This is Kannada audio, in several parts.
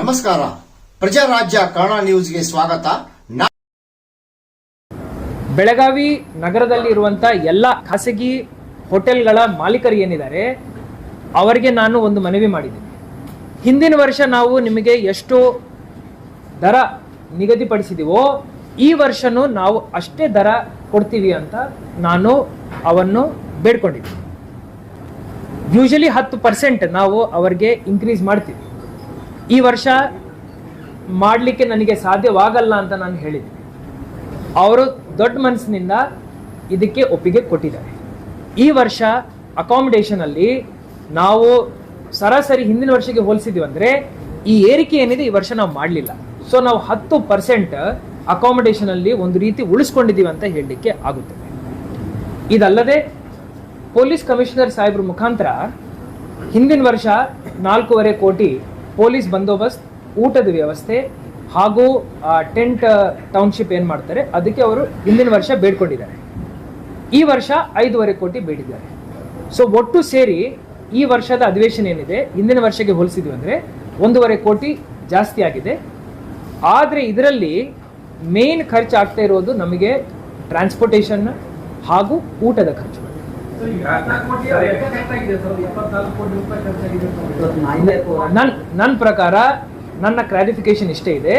ನಮಸ್ಕಾರ. ಪ್ರಜಾರಾಜ್ಯ ಕನ್ನಡ ನ್ಯೂಸ್ಗೆ ಸ್ವಾಗತ. ಬೆಳಗಾವಿ ನಗರದಲ್ಲಿ ಇರುವಂತ ಎಲ್ಲ ಖಾಸಗಿ ಹೋಟೆಲ್ಗಳ ಮಾಲೀಕರು ಏನಿದ್ದಾರೆ, ಅವರಿಗೆ ನಾನು ಒಂದು ಮನವಿ ಮಾಡಿದ್ದೀನಿ ಹಿಂದಿನ ವರ್ಷ ನಾವು ನಿಮಗೆ ಎಷ್ಟು ದರ ನಿಗದಿಪಡಿಸಿದೀವೋ, ಈ ವರ್ಷನೂ ನಾವು ಅಷ್ಟೇ ದರ ಕೊಡ್ತೀವಿ ಅಂತ ನಾನು ಅವನ್ನು ಬೇಡ್ಕೊಂಡಿದ್ದೀನಿ ಯೂಶಲಿ ಹತ್ತು ಪರ್ಸೆಂಟ್ ನಾವು ಅವರಿಗೆ ಇನ್ಕ್ರೀಸ್ ಮಾಡ್ತೀವಿ. ಈ ವರ್ಷ ಮಾಡಲಿಕ್ಕೆ ನನಗೆ ಸಾಧ್ಯವಾಗಲ್ಲ ಅಂತ ನಾನು ಹೇಳಿದೆ ಅವರು ದೊಡ್ಡ ಮನಸ್ಸಿನಿಂದ ಇದಕ್ಕೆ ಒಪ್ಪಿಗೆ ಕೊಟ್ಟಿದ್ದಾರೆ. ಈ ವರ್ಷ ಅಕಾಮಿಡೇಷನಲ್ಲಿ ನಾವು ಸರಾಸರಿ ಹಿಂದಿನ ವರ್ಷಕ್ಕೆ ಹೋಲಿಸಿದ್ವಿ ಅಂದರೆ ಈ ಏರಿಕೆ ಏನಿದೆ ಈ ವರ್ಷ ನಾವು ಮಾಡಲಿಲ್ಲ. ಸೊ ನಾವು ಹತ್ತು ಪರ್ಸೆಂಟ್ ಅಕಾಮಿಡೇಷನಲ್ಲಿ ಒಂದು ರೀತಿ ಉಳಿಸ್ಕೊಂಡಿದ್ದೀವಿ ಅಂತ ಹೇಳಲಿಕ್ಕೆ ಆಗುತ್ತದೆ ಇದಲ್ಲದೆ ಪೊಲೀಸ್ ಕಮಿಷನರ್ ಸಾಹೇಬ್ರ ಮುಖಾಂತರ ಹಿಂದಿನ ವರ್ಷ ನಾಲ್ಕೂವರೆ ಕೋಟಿ ಪೊಲೀಸ್ ಬಂದೋಬಸ್ತ್, ಊಟದ ವ್ಯವಸ್ಥೆ ಹಾಗೂ ಟೆಂಟ್ ಟೌನ್ಶಿಪ್ ಏನು ಮಾಡ್ತಾರೆ, ಅದಕ್ಕೆ ಅವರು ಹಿಂದಿನ ವರ್ಷ ಬೇಡ್ಕೊಂಡಿದ್ದಾರೆ. ಈ ವರ್ಷ ಐದೂವರೆ ಕೋಟಿ ಬೇಡಿದ್ದಾರೆ. ಸೊ ಒಟ್ಟು ಸೇರಿ ಈ ವರ್ಷದ ಅಧಿವೇಶನ ಏನಿದೆ, ಹಿಂದಿನ ವರ್ಷಕ್ಕೆ ಹೋಲಿಸಿದ್ವಿ ಅಂದರೆ ಒಂದೂವರೆ ಕೋಟಿ ಜಾಸ್ತಿ ಆಗಿದೆ. ಆದರೆ ಇದರಲ್ಲಿ ಮೇನ್ ಖರ್ಚು ಆಗ್ತಾ ಇರೋದು ನಮಗೆ ಟ್ರಾನ್ಸ್ಪೋರ್ಟೇಷನ್ ಹಾಗೂ ಊಟದ ಖರ್ಚು. ನನ್ನ ಪ್ರಕಾರ ನನ್ನ ಕ್ಲಾರಿಫಿಕೇಶನ್ ಇಷ್ಟೇ ಇದೆ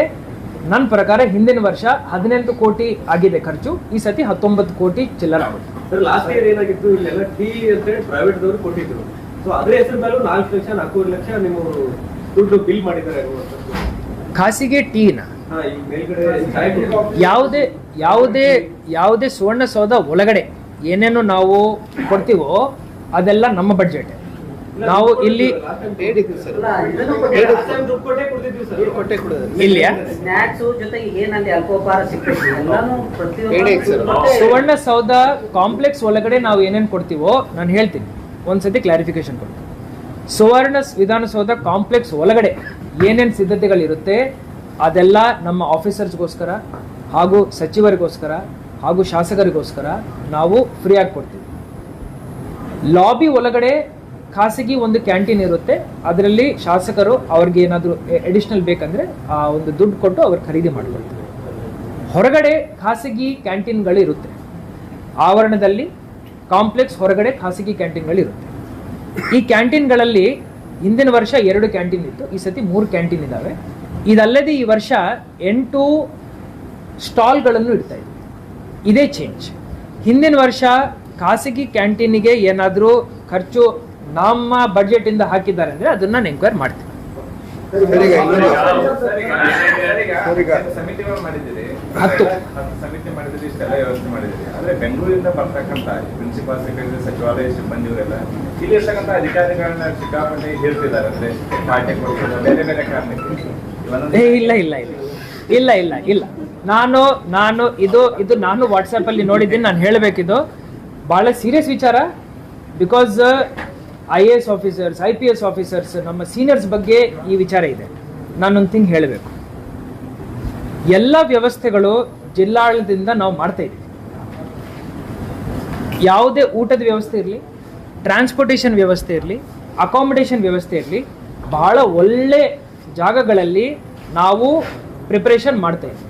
ನನ್ನ ಪ್ರಕಾರ ಹಿಂದಿನ ವರ್ಷ ಹದಿನೆಂಟು ಕೋಟಿ ಆಗಿದೆ ಖರ್ಚು ಈ ಸತಿ ಹತ್ತೊಂಬತ್ತು ಕೋಟಿ ಚಿಲ್ಲರ ಆಗುತ್ತೆ ಸರ್ ಲಾಸ್ಟ್ ಇಯರ್ ಏನಾಗಿತ್ತು ಇಲ್ಲೆಲ್ಲ ಟೀ ಅಂತ ಹೇಳಿ ಪ್ರೈವೇಟ್ ದವರು ಕೊಟ್ಟಿದ್ರು ಸೊ ಅದ್ರ ಹೆಸರು ಮೇಲೂ ನಾಲ್ಕು ಲಕ್ಷ ನಾಲ್ಕೂವರೆ ಲಕ್ಷ ನೀವು ದುಡ್ಡು ಬಿಲ್ ಮಾಡಿದ್ದಾರೆ. ಖಾಸಗಿ ಟೀನ ಯಾವುದೇ. ಯಾವುದೇ ಯಾವುದೇ ಯಾವುದೇ ಸುವರ್ಣಸೌಧ ಒಳಗಡೆ ಏನೇನು ನಾವು ಕೊಡ್ತೀವೋ ಅದೆಲ್ಲ ನಮ್ಮ ಬಡ್ಜೆಟ್ ನಾವು ಇಲ್ಲಿ ಸುವರ್ಣ ಸೌಧ ಕಾಂಪ್ಲೆಕ್ಸ್ ಒಳಗಡೆ ನಾವು ಏನೇನು ಕೊಡ್ತೀವೋ ನಾನು ಹೇಳ್ತೀನಿ. ಒಂದ್ಸತಿ ಕ್ಲಾರಿಫಿಕೇಶನ್ ಕೊಡ್ತೀನಿ ಸುವರ್ಣ ವಿಧಾನಸೌಧ ಕಾಂಪ್ಲೆಕ್ಸ್ ಒಳಗಡೆ ಏನೇನು ಸಿದ್ಧತೆಗಳಿರುತ್ತೆ ಅದೆಲ್ಲ ನಮ್ಮ ಆಫೀಸರ್ಸ್ಗೋಸ್ಕರ ಹಾಗೂ ಸಚಿವರಿಗೋಸ್ಕರ ಹಾಗೂ ಶಾಸಕರಿಗೋಸ್ಕರ ನಾವು ಫ್ರೀಯಾಗಿ ಕೊಡ್ತೀವಿ. ಲಾಬಿ ಒಳಗಡೆ ಖಾಸಗಿ ಒಂದು ಕ್ಯಾಂಟೀನ್ ಇರುತ್ತೆ. ಅದರಲ್ಲಿ ಶಾಸಕರು ಅವ್ರಿಗೆ ಏನಾದರೂ ಎಡಿಷನಲ್ ಬೇಕಂದರೆ ಆ ಒಂದು ದುಡ್ಡು ಕೊಟ್ಟು ಅವ್ರು ಖರೀದಿ ಮಾಡಿಕೊಳ್ತಾರೆ. ಹೊರಗಡೆ ಖಾಸಗಿ ಕ್ಯಾಂಟೀನ್ಗಳು ಇರುತ್ತೆ. ಆವರಣದಲ್ಲಿ ಕಾಂಪ್ಲೆಕ್ಸ್ ಹೊರಗಡೆ ಖಾಸಗಿ ಕ್ಯಾಂಟೀನ್ಗಳಿರುತ್ತೆ ಈ ಕ್ಯಾಂಟೀನ್ಗಳಲ್ಲಿ ಹಿಂದಿನ ವರ್ಷ ಎರಡು ಕ್ಯಾಂಟೀನ್ ಇತ್ತು, ಈ ಸತಿ ಮೂರು ಕ್ಯಾಂಟೀನ್ ಇದ್ದಾವೆ ಇದಲ್ಲದೆ ಈ ವರ್ಷ ಎಂಟು ಸ್ಟಾಲ್ಗಳನ್ನು ಇಡ್ತಾ ಇದ್ವಿ. ಇದೇ ಚೇಂಜ್ ಹಿಂದಿನ ವರ್ಷ ಖಾಸಗಿ ಕ್ಯಾಂಟೀನಿಗೆ ಏನಾದರೂ ಖರ್ಚು ನಮ್ಮ ಬಡ್ಜೆಟಿಂದ ಹಾಕಿದ್ದಾರೆ ಅಂದರೆ ಅದನ್ನು ಎಂಕ್ವೈರ್ ಮಾಡ್ತೀನಿ. ಸಮಿತಿ ಮಾಡಿದ್ದೀರಿ ಹತ್ತು. ಸಮಿತಿ ಮಾಡಿದ್ರೆ ಇಷ್ಟೆಲ್ಲ ವ್ಯವಸ್ಥೆ ಮಾಡಿದ್ರಿ. ಆದ್ರೆ ಬೆಂಗಳೂರಿಂದ ಬರ್ತಕ್ಕಂತ ಪ್ರಿನ್ಸಿಪಾಲ್ ಸೆಕ್ರೆಟರಿ ಸಚಿವಾಲಯ ಸಿಬ್ಬಂದಿಯವರೆಲ್ಲ ಇಲ್ಲಿ ಇರ್ತಕ್ಕಂಥ ಅಧಿಕಾರಿಗಳನ್ನ ಸಿಕ್ಕಾಪಟ್ಟೆ ಹೇಳ್ತಿದ್ದಾರೆ. ಅಂದ್ರೆ ಪಾಠ ಕೊಡ್ತಾರೆ ಬೇರೆ ಬೇರೆ ಕಾರಣಕ್ಕೆ. ಇಲ್ಲ ಇಲ್ಲ ಇಲ್ಲ ಇಲ್ಲ. ಇಲ್ಲ ಇಲ್ಲ ಇಲ್ಲ. ನಾನು ನಾನು, ಇದು ಇದು ನಾನು ವಾಟ್ಸಪ್ ಅಲ್ಲಿ ನೋಡಿದ್ದೀನಿ, ನಾನು ಹೇಳಬೇಕಿದು. ಬಹಳ ಸೀರಿಯಸ್ ವಿಚಾರ. Because I A S officers I P S officers ನಮ್ಮ ಸೀನಿಯರ್ಸ್ ಬಗ್ಗೆ ಈ ವಿಚಾರ ಇದೆ. ನಾನೊಂದು ಥಿಂಗ್ ಹೇಳಬೇಕು. ಎಲ್ಲ ವ್ಯವಸ್ಥೆಗಳು ಜಿಲ್ಲಾಡಳಿತದಿಂದ ನಾವು ಮಾಡ್ತಾ ಇದ್ದೀವಿ. ಯಾವುದೇ ಊಟದ ವ್ಯವಸ್ಥೆ ಇರಲಿ ಟ್ರಾನ್ಸ್ಪೋರ್ಟೇಷನ್ ವ್ಯವಸ್ಥೆ ಇರಲಿ ಅಕಾಮಿಡೇಷನ್ ವ್ಯವಸ್ಥೆ ಇರಲಿ, ಬಹಳ ಒಳ್ಳೆ ಜಾಗಗಳಲ್ಲಿ ನಾವು ಪ್ರಿಪ್ರೇಷನ್ ಮಾಡ್ತಾ ಇದ್ದೀವಿ.